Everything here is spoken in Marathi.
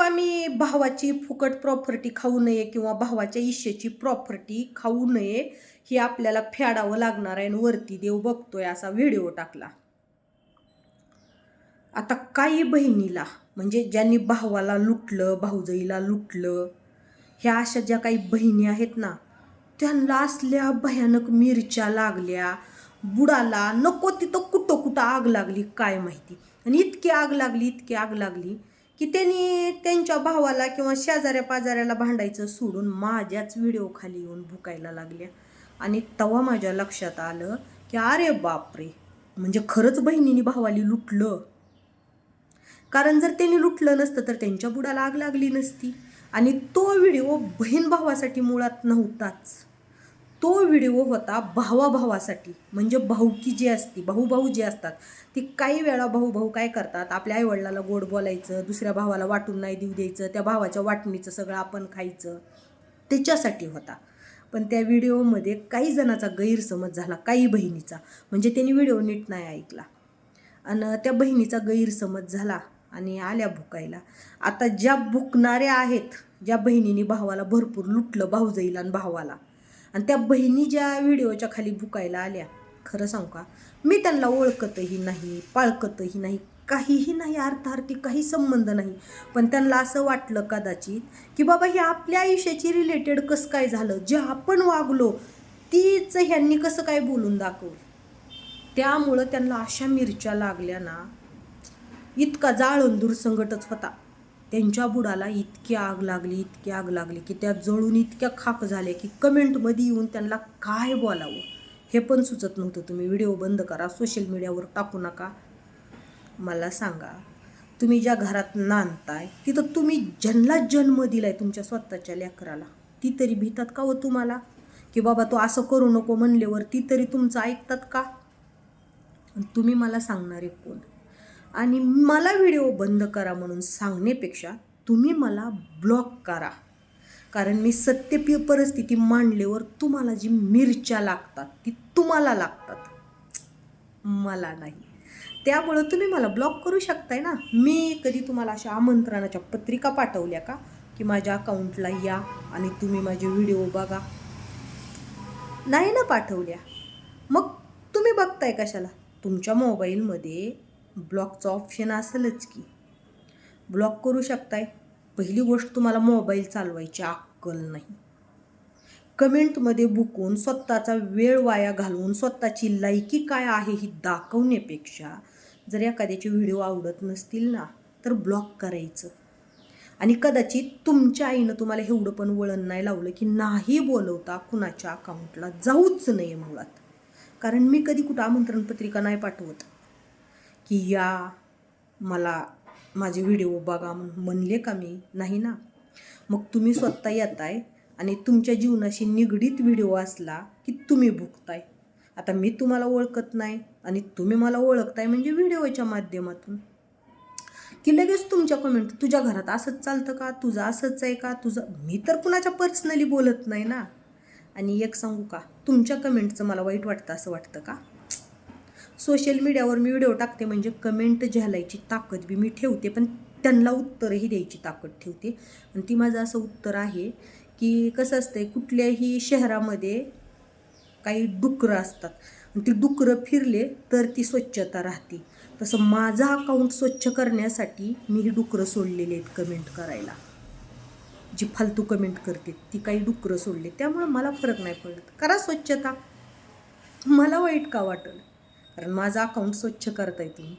जेव्हा मी भावाची फुकट प्रॉपर्टी खाऊ नये किंवा भावाच्या इशेची प्रॉपर्टी खाऊ नये हे आपल्याला फेडावं लागणार आहे आणि वरती देव बघतोय असा व्हिडिओ टाकला. आता काही बहिणीला म्हणजे ज्यांनी भावाला लुटलं भाऊजाईला लुटलं ह्या अशा ज्या काही बहिणी आहेत ना त्यांना असल्या भयानक मिरच्या लागल्या बुडाला नको तिथं कुठं कुठं आग लागली काय माहिती. आणि इतकी आग लागली इतकी आग लागली की त्यांनी त्यांच्या भावाला किंवा शेजाऱ्या पाजाऱ्याला भांडायचं सोडून माझ्याच व्हिडिओ खाली येऊन भुकायला लागल्या. आणि तेव्हा माझ्या लक्षात आलं की अरे बापरे म्हणजे खरंच बहिणीने भावाली लुटलं. कारण जर त्यांनी लुटलं नसतं तर त्यांच्या बुडाला आग लागली नसती. आणि तो व्हिडिओ बहीण भावासाठी मुळात नव्हताच. तो व्हिडिओ होता भावाभावासाठी. म्हणजे भाऊकी जी असती भाऊभाऊ जे असतात ती काही वेळा भाऊ भाऊ काय करतात आपल्या आईवडिलाला गोड बोलायचं दुसऱ्या भावाला वाटून नाही देऊ द्यायचं त्या भावाच्या वाटणीचं सगळं आपण खायचं त्याच्यासाठी होता. पण त्या व्हिडिओमध्ये काही जणाचा गैरसमज झाला काही बहिणीचा. म्हणजे त्यांनी व्हिडिओ नीट नाही ऐकला. आणि त्या बहिणीचा गैरसमज झाला आणि आल्या भुकायला. आता ज्या भुकणाऱ्या आहेत ज्या बहिणीने भावाला भरपूर लुटलं भाऊजाईला आणि भावाला आणि त्या बहिणी ज्या व्हिडिओच्या खाली भुकायला आल्या खरं सांगू का? मी त्यांना ओळखतही नाही पाळखतही नाही काहीही नाही अर्थार्थी काही संबंध नाही. पण त्यांना असं वाटलं कदाचित की बाबा हे आपल्या आयुष्याची रिलेटेड कसं काय झालं? जे आपण वागलो तीच ह्यांनी कसं काय बोलून दाखवलं? त्यामुळं त्यांना अशा मिरच्या लागल्या ना इतका जाळून संघटच होता. त्यांच्या बुडाला इतकी आग लागली इतकी आग लागली की त्या जळून इतक्या खाक झाल्या की कमेंटमध्ये येऊन त्यांना काय बोलावं? हे पण सुचत नव्हतं. तुम्ही व्हिडिओ बंद करा सोशल मीडियावर टाकू नका. मला सांगा तुम्ही ज्या घरात नांदताय तिथं तुम्ही ज्यांना जन्म दिलाय तुमच्या स्वतःच्या लेकराला ती तरी भीतात का हो तुम्हाला? की बाबा तो असं करू नको म्हणल्यावर ती तरी तुमचं ऐकतात का? आणि तुम्ही मला सांगणारे कोण? आणि मला व्हिडिओ बंद करा म्हणून सांगण्यापेक्षा तुम्ही मला ब्लॉक करा. कारण मी सत्य परिस्थिती मांडल्यावर तुम्हाला जी मिरच्या लागतात ती तुम्हाला लागतात. मला नाही. त्यामुळं तुम्ही मला ब्लॉक करू शकताय ना? मी कधी तुम्हाला अशा आमंत्रणाच्या पत्रिका पाठवल्या का? की माझ्या अकाउंटला या आणि तुम्ही माझे व्हिडिओ बघा. नाही ना पाठवल्या. मग तुम्ही बघताय कशाला? तुमच्या मोबाईलमध्ये ब्लॉकचं ऑप्शन असेलच की. ब्लॉक करू शकताय. पहिली गोष्ट तुम्हाला मोबाईल चालवायची अक्कल नाही. कमेंटमध्ये बुकून स्वतःचा वेळ वाया घालवून स्वतःची लायकी काय आहे ही दाखवण्यापेक्षा जर एखाद्याचे व्हिडिओ आवडत नसतील ना तर ब्लॉक करायचं. आणि कदाचित तुमच्या आईनं तुम्हाला एवढं पण वळण नाही लावलं की नाही बोलवता कुणाच्या अकाउंटला जाऊच नाही मुळात. कारण मी कधी कुठं आमंत्रण पत्रिका नाही पाठवत. की या मला माझे व्हिडिओ बघा म्हणून म्हणले का मी? नाही ना. मग तुम्ही स्वतः येताय आणि तुमच्या जीवनाशी निगडीत व्हिडिओ असला की तुम्ही भुगताय. आता मी तुम्हाला ओळखत नाही आणि तुम्ही मला ओळखताय म्हणजे व्हिडिओच्या माध्यमातून. की लगेच तुमच्या कमेंट तुझ्या घरात असंच चालतं का? तुझं असंच आहे का? तुझं मी तर कुणाच्या पर्सनली बोलत नाही ना. आणि एक सांगू का? तुमच्या कमेंटचं मला वाईट वाटतं असं वाटतं का? सोशल मीडियावर मी व्हिडिओ टाकते म्हणजे कमेंट झेलायची ताकद बी मी ठेवते पण त्यांना उत्तरही द्यायची ताकद ठेवते. आणि ती माझं असं उत्तर आहे की कसं असतंय कुठल्याही शहरामध्ये काही डुकरं असतात आणि ती डुकरं फिरले तर ती स्वच्छता राहते. तसं माझं अकाउंट स्वच्छ करण्यासाठी मी ही डुकरं सोडलेली आहेत कमेंट करायला. जी फालतू कमेंट करते ती काही डुकरं सोडले. त्यामुळं मला फरक नाही पडत. करा स्वच्छता. मला वाईट का वाटलं? कारण माझं अकाउंट स्वच्छ करताय तुम्ही.